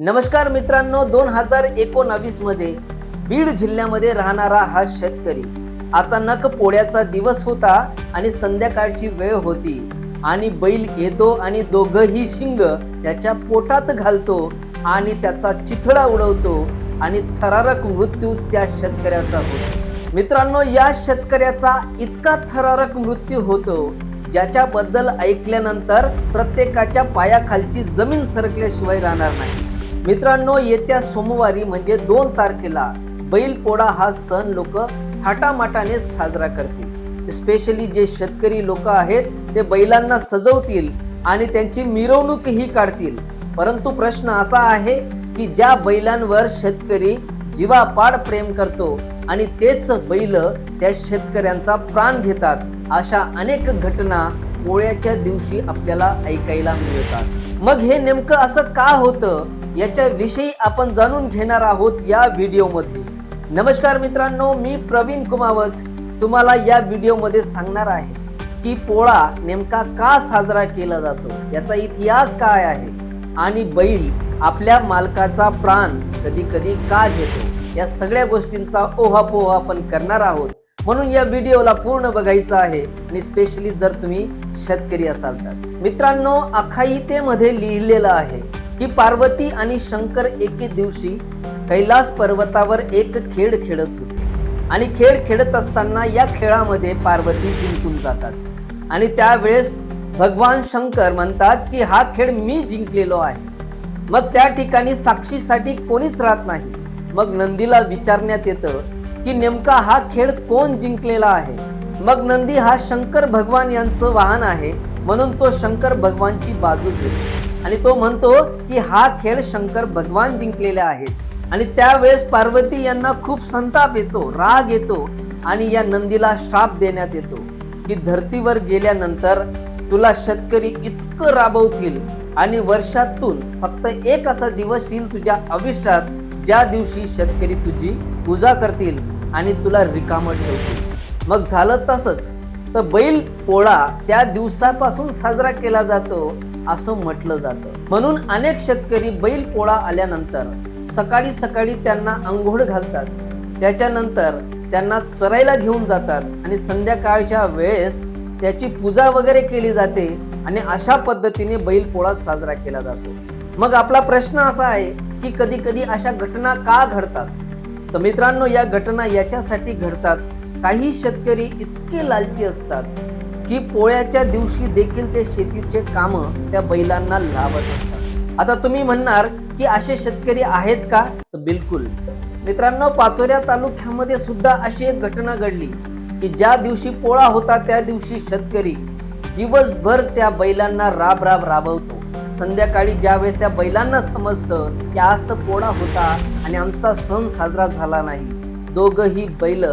नमस्कार मित्रांनो दोन हजार एकोणावीसमध्ये बीड जिल्ह्यामध्ये राहणारा हा शेतकरी अचानक पोळ्याचा दिवस होता आणि संध्याकाळची वेळ होती. आणि बैल येतो आणि दोघही शिंग त्याच्या पोटात घालतो आणि त्याचा चिथडा उडवतो आणि थरारक मृत्यू त्या शेतकऱ्याचा होतो. मित्रांनो या शेतकऱ्याचा इतका थरारक मृत्यू होतो ज्याच्याबद्दल ऐकल्यानंतर प्रत्येकाच्या पायाखालची जमीन सरकल्याशिवाय राहणार नाही. मित्रांनो येत्या सोमवारी म्हणजे दोन तारखेला बैलपोळा हा सण लोक थाटामाटाने साजरा करतील. स्पेशली जे शेतकरी लोक आहेत ते बैलांना सजवतील आणि त्यांची मिरवणूकही काढतील. परंतु प्रश्न असा आहे की ज्या बैलांवर शेतकरी जीवापाड प्रेम करतो आणि तेच बैल त्या शेतकऱ्यांचा प्राण घेतात अशा अनेक घटना पोळ्याच्या दिवशी आपल्याला ऐकायला मिळतात. मग हे नेमकं असं का होतं? याच्याविषयी आपण जाणून घेणार आहोत या व्हिडिओमध्ये. नमस्कार मित्रांनो मी प्रवीण कुमावत तुम्हाला या व्हिडिओमध्ये सांगणार आहे की पोळा नेमका का साजरा केला जातो याचा इतिहास काय आहे आणि बैल आपल्या मालकाचा प्राण कधी कधी का घेतो या सगळ्या गोष्टींचा ओहापोहा आपण करणार आहोत. म्हणून या व्हिडिओला पूर्ण बघायचं आहे आणि स्पेशली जर तुम्ही शेतकरी असाल तर. मित्रांनो अखाईतेमध्ये लिहिलेलं आहे की पार्वती आणि शंकर एके दिवशी कैलास पर्वतावर एक खेळ खेळत होते. आणि खेळ खेळत असताना या खेळामध्ये पार्वती जिंकून जातात. आणि त्यावेळेस भगवान शंकर म्हणतात की हा खेळ मी जिंकलेलो आहे. मग त्या ठिकाणी साक्षीसाठी कोणीच राहत नाही. मग नंदीला विचारण्यात येतं की नेमका हा खेळ कोण जिंकलेला आहे? मग नंदी हा शंकर भगवान यांचं वाहन आहे. म्हणून तो शंकर भगवानची बाजू घेतो. आणि तो म्हणतो की हा खेळ शंकर भगवान जिंकलेले आहेत. आणि त्यावेळेस पार्वती यांना खूप संताप येतो राग येतो आणि या नंदीला श्राप देण्यात येतो की धर्तीवर गेल्यानंतर तुला शेतकरी इतकं राबवतील आणि वर्षातून फक्त एक असा दिवस येईल तुझ्या आयुष्यात ज्या दिवशी शेतकरी तुझी पूजा करतील आणि तुला रिकामं ठेवतील. मग झालं तसंच. तर बैल पोळा त्या दिवसापासून साजरा केला जातो असं म्हटलं जातं. म्हणून अनेक शेतकरी बैल पोळा आल्यानंतर सकाळी सकाळी त्यांना आंघोळ घालतात. त्याच्यानंतर त्यांना चरायला घेऊन जातात आणि संध्याकाळच्या वेळेस त्याची पूजा वगैरे केली जाते आणि अशा पद्धतीने बैल पोळा साजरा केला जातो. मग आपला प्रश्न असा आहे की कधी कधी अशा घटना का घडतात? तर मित्रांनो या घटना याच्यासाठी घडतात काही शेतकरी इतके लालची असतात की पोळ्याच्या दिवशी देखील ते शेतीचे काम त्या बैलांना लावत असतात. आता तुम्ही म्हणणार की असे शेतकरी आहेत का? तर बिलकुल. मित्रांनो पाचोऱ्या तालुक्यामध्ये सुद्धा अशी एक घटना घडली की ज्या दिवशी पोळा होता त्या दिवशी शेतकरी दिवसभर त्या बैलांना राब राब राबवतो. संध्याकाळी ज्यावेळेस त्या बैलांना समजतं की आज तर पोळा होता आणि आमचा सण साजरा झाला नाही. दोघही बैल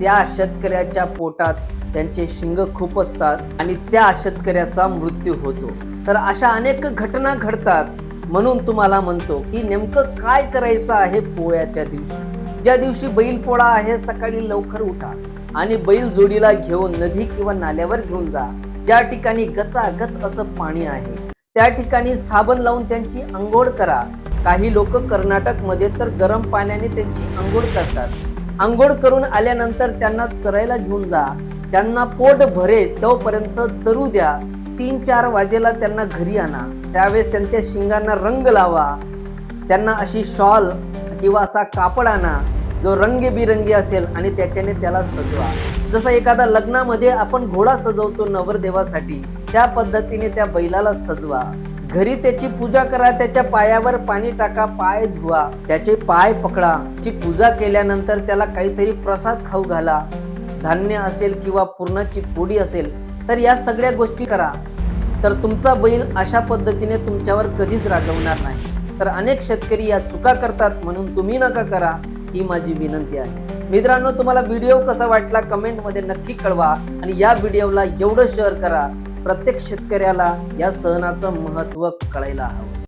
त्या शेतकऱ्याच्या पोटात त्यांचे शिंग खूप असतात आणि त्या शेतकऱ्याचा मृत्यू होतो. तर अशा अनेक घटना घडतात म्हणून तुम्हाला म्हणतो की नेमकं काय करायचं आहे पोळ्याच्या दिवशी? ज्या दिवशी बैल पोळा आहे सकाळी लवकर उठा आणि बैल जोडीला घेऊन नदी किंवा नाल्यावर घेऊन जा. ज्या ठिकाणी गचागच असं पाणी आहे त्या ठिकाणी साबण लावून त्यांची आंघोळ करा. काही लोक कर्नाटकमध्ये तर गरम पाण्याने त्यांची आंघोळ करतात. आंघोळ करून आल्यानंतर त्यांना चरायला घेऊन जा. त्यांना पोट भरे तोपर्यंत चरू द्या. तीन चार वाजेला त्यांना घरी आणा. त्यावेळेस त्यांच्या शिंगांना रंग लावा. त्यांना अशी शॉल किंवा असा कापड आणा. जो रंगीबिरंगी असेल आणि त्याच्याने त्याला सजवा. जसं एखादा लग्नामध्ये आपण घोडा सजवतो नवरदेवासाठी त्या पद्धतीने त्या बैलाला सजवा. घरी त्याची पूजा करा त्याच्या पायावर पाणी टाका पाय धुवा त्याचे पाय पकडा. ची पूजा केल्यानंतर त्याला काहीतरी प्रसाद खाऊ घाला. धान्य असेल किंवा पूर्णाची पोडी असेल तर या सगळ्या गोष्टी करा. तर तुमचा बैल अशा पद्धतीने तुमच्यावर कधीच रागवणार नाही. तर अनेक शेतकरी या चुका करतात म्हणून तुम्ही नका करा ही माझी विनंती आहे. मित्रांनो तुम्हाला व्हिडिओ कसा वाटला कमेंटमध्ये नक्की कळवा आणि या व्हिडिओला एवढं शेअर करा. प्रत्येक शेतकऱ्याला या सणाचं महत्त्व कळायला हवं.